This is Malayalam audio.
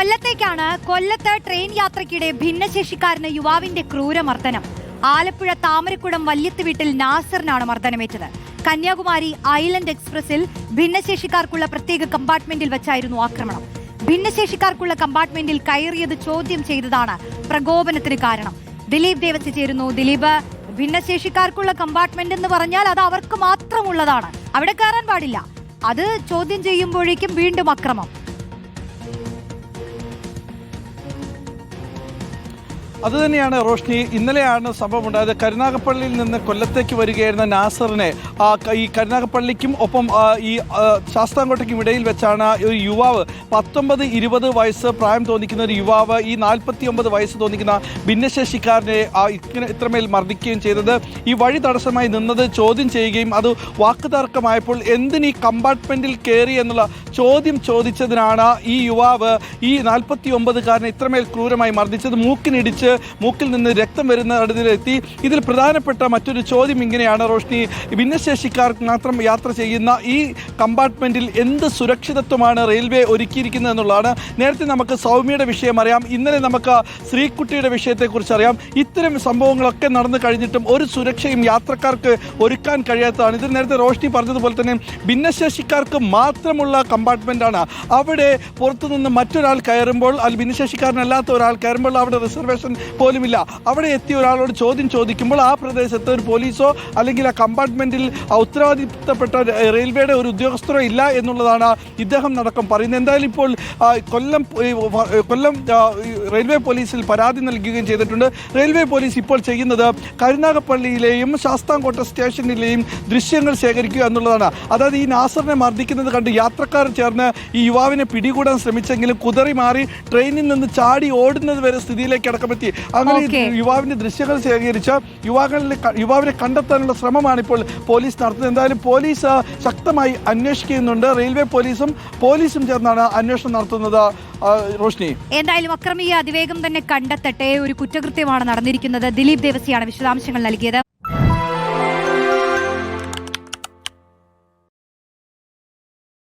കൊല്ലത്തേക്കാണ് കൊല്ലത്ത് ട്രെയിൻ യാത്രയ്ക്കിടെ ഭിന്നശേഷിക്കാരന് യുവാവിന്റെ ക്രൂരമർദ്ദനം. ആലപ്പുഴ താമരക്കുടം വല്യത്ത് വീട്ടിൽ നാസറിനാണ് മർദ്ദനമേറ്റത്. കന്യാകുമാരി ഐലൻഡ് എക്സ്പ്രസിൽ ഭിന്നശേഷിക്കാർക്കുള്ള പ്രത്യേക കമ്പാർട്ട്മെന്റിൽ വെച്ചായിരുന്നു ആക്രമണം. ഭിന്നശേഷിക്കാർക്കുള്ള കമ്പാർട്ട്മെന്റിൽ കയറിയത് ചോദ്യം ചെയ്തതാണ് പ്രകോപനത്തിന് കാരണം. ദിലീപ് ദേവസി ചേരുന്നു ദിലീപ് ഭിന്നശേഷിക്കാർക്കുള്ള കമ്പാർട്ട്മെന്റ് എന്ന് പറഞ്ഞാൽ അത് അവർക്ക് മാത്രമുള്ളതാണ്. അവിടെ കയറാൻ പാടില്ല. അത് ചോദ്യം ചെയ്യുമ്പോഴേക്കും വീണ്ടും അക്രമം. അതുതന്നെയാണ് റോഷ്നി ഇന്നലെയാണ് സംഭവം ഉണ്ടായത് കരുനാഗപ്പള്ളിയിൽ നിന്ന് കൊല്ലത്തേക്ക് വരികയായിരുന്ന നാസറിനെ ഈ കരുനാഗപ്പള്ളിക്കും ഒപ്പം ഈ ശാസ്താംകോട്ടയ്ക്കും ഇടയിൽ വെച്ചാണ് ഒരു യുവാവ് പത്തൊമ്പത് ഇരുപത് വയസ്സ് പ്രായം തോന്നിക്കുന്ന ഒരു യുവാവ് ഈ നാൽപ്പത്തി ഒമ്പത് വയസ്സ് തോന്നിക്കുന്ന ഭിന്നശേഷിക്കാരനെ ഇങ്ങനെ ഇത്രമേൽ മർദ്ദിക്കുകയും ചെയ്തത്. ഈ വഴി തടസ്സമായി നിന്നത് ചോദ്യം ചെയ്യുകയും അത് വാക്കുതർക്കമായപ്പോൾ എന്തിന് ഈ കമ്പാർട്ട്മെന്റിൽ കയറി എന്നുള്ള ചോദ്യം ചോദിച്ചതിനാണ് ഈ യുവാവ് ഈ നാൽപ്പത്തി ഒമ്പതുകാരനെ ഇത്രമേൽ ക്രൂരമായി മർദ്ദിച്ചത്. മൂക്കിനിടിച്ച് മൂക്കിൽ നിന്ന് രക്തം വരുന്ന അടുത്തിലെത്തി. ഇതിൽ പ്രധാനപ്പെട്ട മറ്റൊരു ചോദ്യം ഇങ്ങനെയാണ് റോഷ്നി. ഭിന്നശേഷിക്കാർക്ക് മാത്രം യാത്ര ചെയ്യുന്ന ഈ കമ്പാർട്ട്മെന്റിൽ എന്ത് സുരക്ഷിതത്വമാണ് റെയിൽവേ ഒരുക്കിയിരിക്കുന്നത് എന്നുള്ളതാണ്. നേരത്തെ നമുക്ക് സൗമ്യയുടെ വിഷയം അറിയാം. ഇന്നലെ നമുക്ക് ശ്രീകുട്ടിയുടെ വിഷയത്തെക്കുറിച്ച് അറിയാം. ഇത്തരം സംഭവങ്ങളൊക്കെ നടന്നു കഴിഞ്ഞിട്ടും ഒരു സുരക്ഷയും യാത്രക്കാർക്ക് ഒരുക്കാൻ കഴിയാത്തതാണ്. ഇതിൽ നേരത്തെ റോഷ്നി പറഞ്ഞതുപോലെ തന്നെ ഭിന്നശേഷിക്കാർക്ക് മാത്രമുള്ള കമ്പാർട്ട്മെന്റാണ് അവിടെ പുറത്തുനിന്ന് മറ്റൊരാൾ കയറുമ്പോൾ അതിൽ ഭിന്നശേഷിക്കാരനല്ലാത്ത ഒരാൾ കയറുമ്പോൾ അവിടെ റിസർവേഷൻ പോലുമില്ല. അവിടെ എത്തിയ ഒരാളോട് ചോദ്യം ചോദിക്കുമ്പോൾ ആ പ്രദേശത്ത് ഒരു പോലീസോ അല്ലെങ്കിൽ ആ കമ്പാർട്ട്മെന്റിൽ ആ ഉത്തരവാദിത്തപ്പെട്ട റെയിൽവേയുടെ ഒരു ഉദ്യോഗസ്ഥരോ ഇല്ല എന്നുള്ളതാണ് ഇദ്ദേഹം നടക്കം പറയുന്നത്. എന്തായാലും ഇപ്പോൾ കൊല്ലം കൊല്ലം റെയിൽവേ പോലീസിൽ പരാതി നൽകുകയും ചെയ്തിട്ടുണ്ട്. റെയിൽവേ പോലീസ് ഇപ്പോൾ ചെയ്യുന്നത് കരുനാഗപ്പള്ളിയിലെയും ശാസ്താംകോട്ട സ്റ്റേഷനിലെയും ദൃശ്യങ്ങൾ ശേഖരിക്കുക എന്നുള്ളതാണ്. അതായത് ഈ നാസറിനെ മർദ്ദിക്കുന്നത് കണ്ട് യാത്രക്കാർ ചേർന്ന് ഈ യുവാവിനെ പിടികൂടാൻ ശ്രമിച്ചെങ്കിലും കുതറി മാറി ട്രെയിനിൽ നിന്ന് ചാടി ഓടുന്നത് വരെ സ്ഥിതിയിലേക്ക് അടക്കമെത്തി. അങ്ങനെ. യുവാവിന്റെ ദൃശ്യങ്ങൾ ശേഖരിച്ച യുവാക്കളിലെ യുവാവിനെ കണ്ടെത്താനുള്ള ശ്രമമാണ് ഇപ്പോൾ പോലീസ് നടത്തുന്നത്. എന്തായാലും പോലീസ് ശക്തമായി അന്വേഷിക്കുന്നുണ്ട്. റെയിൽവേ പോലീസും പോലീസും ചേർന്നാണ് അന്വേഷണം നടത്തുന്നത്. റോഷ്നി. എന്തായാലും അക്രമിയെ അതിവേഗം തന്നെ കണ്ടെത്തട്ടെ. ഒരു കുറ്റകൃത്യമാണ് നടന്നിരിക്കുന്നത്. ദിലീപ് ദേവസിയാണ് വിശദാംശങ്ങൾ നൽകിയത്.